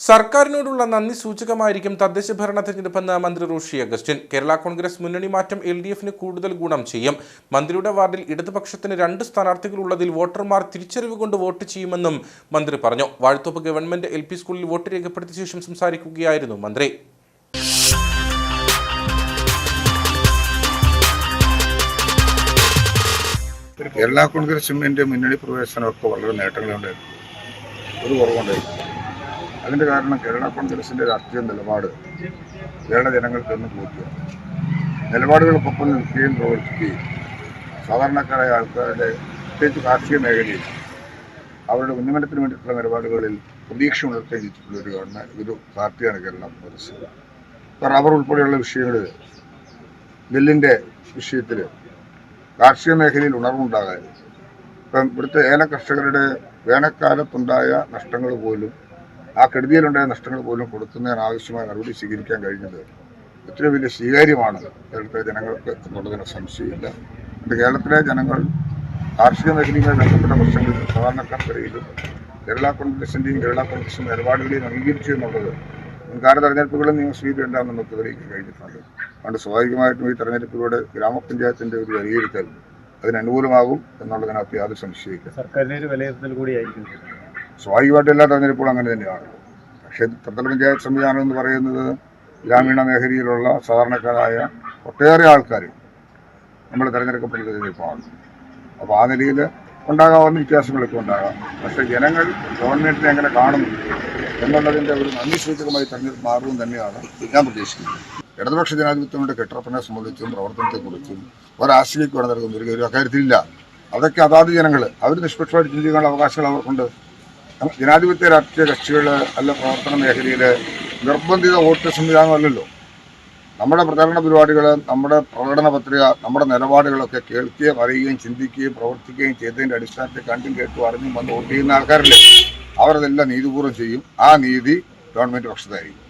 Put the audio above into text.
സർക്കാരിനോടുള്ള നന്ദി സൂചകമായിരിക്കും തദ്ദേശ ഭരണ തെരഞ്ഞെടുപ്പെന്ന് മന്ത്രി റോഷി അഗസ്റ്റിൻ. കേരള കോൺഗ്രസ് മുന്നണി മാറ്റം എൽ ഡി എഫിന് കൂടുതൽ ഗുണം ചെയ്യും. മന്ത്രിയുടെ വാർഡിൽ ഇടതുപക്ഷത്തിന് രണ്ട് സ്ഥാനാർത്ഥികളുള്ളതിൽ വോട്ടർമാർ തിരിച്ചറിവ് കൊണ്ട് വോട്ട് ചെയ്യുമെന്നും മന്ത്രി പറഞ്ഞു. വാഴത്തോപ്പ് ഗവൺമെന്റ് എൽ സ്കൂളിൽ വോട്ട് രേഖപ്പെടുത്തിയ ശേഷം സംസാരിക്കുകയായിരുന്നു മന്ത്രി. കേരള കോൺഗ്രസിന്റെ മുന്നണി പ്രവേശനമൊക്കെ വളരെ നേട്ടങ്ങളുണ്ടായിരുന്നു ഒരു കുറവുണ്ടായിരുന്നു അതിന്റെ കാരണം കേരള കോൺഗ്രസിന്റെ രാഷ്ട്രീയ നിലപാട് കേരള ജനങ്ങൾക്ക് എന്നും ബോധ്യമാണ് നിലപാടുകൾക്കൊപ്പം നിൽക്കുകയും പ്രവർത്തിക്കുകയും സാധാരണക്കാരായ ആൾക്കാരുടെ പ്രത്യേകിച്ച് കാർഷിക മേഖലയിൽ അവരുടെ ഉന്നമനത്തിന് വേണ്ടിയിട്ടുള്ള നിലപാടുകളിൽ പ്രതീക്ഷ ഉണർത്തുകയും ചെയ്തിട്ടുള്ള ഒരു ഗവൺമെന്റ് ഒരു പാർട്ടിയാണ് കേരള കോൺഗ്രസ്. അവർ റബ്ബർ ഉൾപ്പെടെയുള്ള വിഷയങ്ങളിൽ നെല്ലിന്റെ വിഷയത്തിൽ കാർഷിക മേഖലയിൽ ഉണർവുണ്ടാകാൻ ഇപ്പം ഇവിടുത്തെ ഏല കർഷകരുടെ വേനൽക്കാലത്തുണ്ടായ നഷ്ടങ്ങൾ പോലും ആ കെടുതിയിലുണ്ടായ നഷ്ടങ്ങൾ പോലും കൊടുക്കുന്നതിന് ആവശ്യമായ നടപടി സ്വീകരിക്കാൻ കഴിഞ്ഞത് ഒത്തിരി വലിയ സ്വീകാര്യമാണ്. കേരളത്തിലെ ജനങ്ങൾക്ക് എന്നുള്ളതിന് സംശയമില്ല. കേരളത്തിലെ ജനങ്ങൾ കാർഷിക മേഖലയുമായി ബന്ധപ്പെട്ട പ്രശ്നങ്ങളിൽ സാധാരണക്കാർക്കിടയിലും കേരള കോൺഗ്രസിന്റെയും കേരള കോൺഗ്രസിന്റെ നിലപാടുകളെയും അംഗീകരിച്ചു എന്നുള്ളത് മുൻകാല തെരഞ്ഞെടുപ്പുകളും നിയമസ്വീകരിക്കേണ്ട നമുക്ക് തെളിയിക്കാൻ കഴിഞ്ഞിട്ടുണ്ട്. അതുകൊണ്ട് സ്വാഭാവികമായിട്ടും ഈ തെരഞ്ഞെടുപ്പിലൂടെ ഗ്രാമപഞ്ചായത്തിന്റെ ഒരു വിലയിരുത്തൽ അതിനനുകൂലമാകും എന്നുള്ളതിനകത്ത് യാതൊരു സംശയമില്ല സർക്കാരിന്റെ ഒരു വിലയിരുത്തൽ കൂടിയായിരിക്കും. സ്വാഭാവികമായിട്ട് എല്ലാ തെരഞ്ഞെടുപ്പുകളും അങ്ങനെ തന്നെയാണ്. പക്ഷേ ത്രിതല പഞ്ചായത്ത് സംവിധാനം എന്ന് പറയുന്നത് ഗ്രാമീണ മേഖലയിലുള്ള സാധാരണക്കാരായ ഒട്ടേറെ ആൾക്കാർ നമ്മൾ തിരഞ്ഞെടുക്കപ്പെടുന്ന തെരഞ്ഞെടുപ്പാണ്. അപ്പോൾ ആ നിലയിൽ ഉണ്ടാകാവുന്ന വ്യത്യാസങ്ങളൊക്കെ ഉണ്ടാകാം. പക്ഷേ ജനങ്ങൾ ഗവൺമെന്റിനെ എങ്ങനെ കാണുന്നു എന്നുള്ളതിന്റെ ഒരു നന്ദി സൂചകമായി തെരഞ്ഞെടുപ്പ് മാറുമെന്ന് തന്നെയാണ് ഞാൻ പ്രതീക്ഷിക്കുന്നത്. ഇടതുപക്ഷ ജനാധിപത്യങ്ങളുടെ കെട്ടിടപ്പനെ സംബന്ധിച്ചും പ്രവർത്തനത്തെക്കുറിച്ചും ഒരാശയക്കുവാണ് നൽകുന്ന ഒരു കാര്യത്തിലില്ല. അതൊക്കെ അതാത് ജനങ്ങൾ അവർ നിഷ്പക്ഷമായിട്ട് ചിന്തിക്കാനുള്ള അവകാശങ്ങൾ അവർക്കുണ്ട്. ജനാധിപത്യ രാഷ്ട്രീയ കക്ഷികൾ അല്ല പ്രവർത്തന മേഖലയിൽ നിർബന്ധിത വോട്ട് സംവിധാനമല്ലല്ലോ. നമ്മുടെ പ്രചാരണ പരിപാടികൾ നമ്മുടെ പ്രകടന പത്രിക നമ്മുടെ നിലപാടുകളൊക്കെ കേൾക്കുകയും അറിയുകയും ചിന്തിക്കുകയും പ്രവർത്തിക്കുകയും ചെയ്തതിന്റെ അടിസ്ഥാനത്തിൽ കണ്ടും കേട്ടും അറിഞ്ഞും വന്ന് വോട്ട് ചെയ്യുന്ന ആൾക്കാരല്ലേ? അവരതെല്ലാം നീതിപൂർവം ചെയ്യും. ആ നീതി ഗവൺമെന്റ് പക്ഷത്തായിരിക്കും.